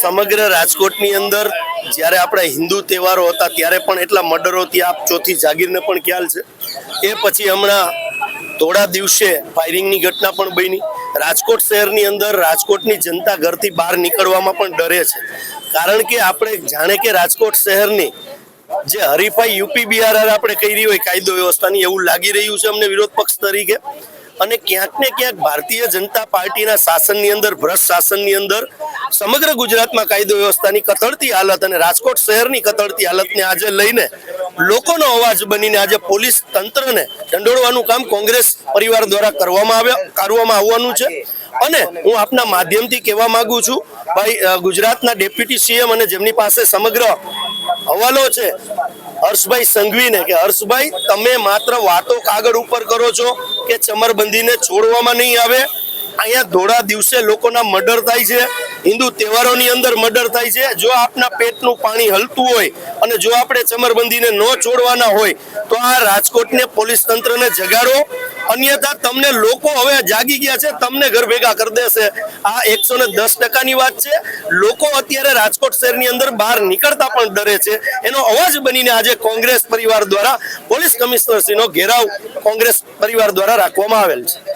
સમગ્ર રાજકોટની અંદર જ્યારે આપણા હિન્દુ તહેવારો હતા, ત્યારે પણ એટલા મર્ડરો ત્યાં ચોથી જાગીરને પણ ખ્યાલ છે. એ પછી હમણાં થોડા દિવસે ફાયરિંગની ઘટના પણ બની. રાજકોટ શહેરની અંદર રાજકોટની જનતા ઘરથી બહાર નીકળવામાં પણ ડરે છે. કારણ કે આપણે જાણે કે રાજકોટ શહેરની જે હરીફાઈ યુપી બિહાર આપણે આપણે કરી હોય કાયદો વ્યવસ્થાની એવું લાગી રહ્યું છે અમને વિરોધ પક્ષ તરીકે. અને ક્યાંક ને ક્યાંક ભારતીય જનતા પાર્ટીના શાસનની અંદર, ભ્રષ્ટ શાસનની અંદર, સમગ્ર ગુજરાતમાં કાયદો વ્યવસ્થાની કથળતી હાલત અને રાજકોટ શહેરની કથળતી હાલતને આજે લઈને લોકોનો અવાજ બનીને આજે પોલીસ તંત્રને દંડોળવાનું કામ કોંગ્રેસ પરિવાર દ્વારા કરવામાં આવ્યા કરવામાં આવવાનું છે. અને હું આપના માધ્યમથી કહેવા માંગુ છું, ભાઈ ગુજરાતના ડેપ્યુટી સીએમ અને જેમની પાસે સમગ્ર હવાલો છે. હર્ષભાઈ સંઘવીને કે, હર્ષભાઈ, તમે માત્ર વાતો કાગળ ઉપર કરો છો કે ચમરબંધીને છોડવામાં નહીં આવે? અહીંયા ધોળા દિવસે લોકોના મર્ડર થાય છે. હિન્દુ તહેવારોની અંદર મર્ડર થાય છે. જો આપના પેટનું પાણી હલતું હોય અને જો આપણે ચમરબંધીને ન છોડવાના હોય, તો આ રાજકોટને પોલીસ તંત્રને જગાડો. અન્યથા તમને લોકો હવે જાગી ગયા છે, તમને ઘર ભેગા કરી દેશે. આ એકસો ને દસ ટકાની વાત છે. લોકો અત્યારે રાજકોટ શહેરની અંદર બહાર નીકળતા પણ ડરે છે. એનો અવાજ બનીને આજે કોંગ્રેસ પરિવાર દ્વારા પોલીસ કમિશનરશ્રીનો ઘેરાવ કોંગ્રેસ પરિવાર દ્વારા રાખવામાં આવેલ છે.